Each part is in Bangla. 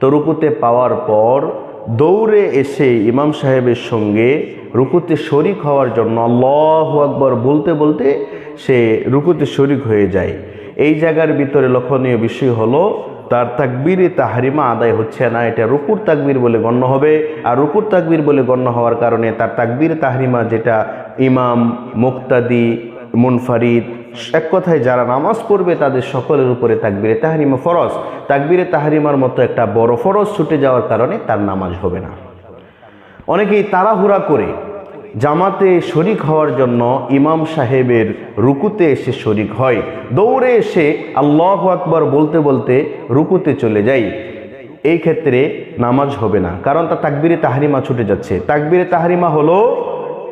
তো রুকুতে পাওয়ার পর দৌড়ে এসে ইমাম সাহেবের সঙ্গে রুকুতে শরিক হওয়ার জন্য আল্লাহ আকবর বলতে বলতে সে রুকুতে শরিক হয়ে যায়। এই জায়গার ভিতরে লক্ষণীয় বিষয় হলো তার তাকবিরে তাহারিমা আদায় হচ্ছে না, এটা রুকুর তাকবির বলে গণ্য হবে। আর রুকুর তাকবির বলে গণ্য হওয়ার কারণে তার তাকবির তাহারিমা যেটা ইমাম মুক্তাদি, মুনফারিদ এক কথায় যারা নামাজ পড়বে তাদের সকলের উপরে তাকবিরে তাহারিমা ফরজ। তাকবিরে তাহারিমার মতো একটা বড় ফরজ ছুটে যাওয়ার কারণে তার নামাজ হবে না। অনেকেই তাড়াহুড়া করে জামাতে শরিক হওয়ার জন্য ইমাম সাহেবের রুকুতে এসে শরিক হয়। দৌড়ে এসে আল্লাহ আকবর বলতে বলতে রুকুতে চলে যাই। এই ক্ষেত্রে নামাজ হবে না, কারণ তা তাকবিরে তাহারিমা ছুটে যাচ্ছে। তাকবিরে তাহারিমা হলো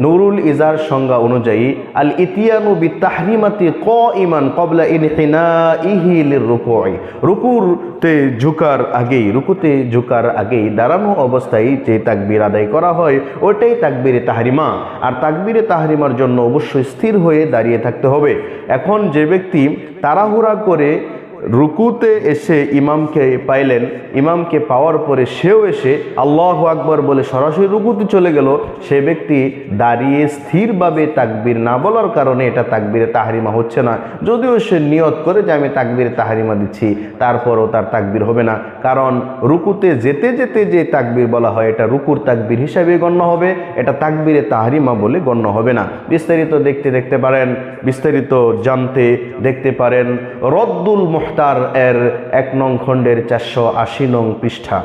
নুরুল ইজার সংজ্ঞা অনুযায়ী, আল ইতিয়ানু বি তাহরিমাতি ক ইমান কবলা ইনহিনা ইহিলির রুকুই রুকুরতে ঝুকার আগেই, রুকুতে ঝুকার আগেই দাঁড়ানো অবস্থায় যে তাকবির আদায় করা হয় ওটাই তাকবিরে তাহারিমা। আর তাকবিরে তাহারিমার জন্য অবশ্যই স্থির হয়ে দাঁড়িয়ে থাকতে হবে। এখন যে ব্যক্তি তাড়াহুড়া করে রুকুতে এসে ইমামকে পাইলেন, ইমামকে পাওয়ার পরে সেও এসে আল্লাহ আকবর বলে সরাসরি রুকুতে চলে গেল। সে ব্যক্তি দাঁড়িয়ে স্থিরভাবে তাকবির না বলার কারণে এটা তাকবিরে তাহারিমা হচ্ছে না। যদিও সে নিয়ত করে যে আমি তাকবিরে তাহারিমা দিচ্ছি, তারপরও তার তাকবির হবে না। কারণ রুকুতে যেতে যেতে যে তাকবির বলা হয়, এটা রুকুর তাকবির হিসাবে গণ্য হবে, এটা তাকবিরে তাহারিমা বলে গণ্য হবে না। বিস্তারিত দেখতে দেখতে পারেন, বিস্তারিত জানতে দেখতে পারেন। রদ্দুল মুহতার এর এক নং খণ্ডের চারশো আশি নং পৃষ্ঠা।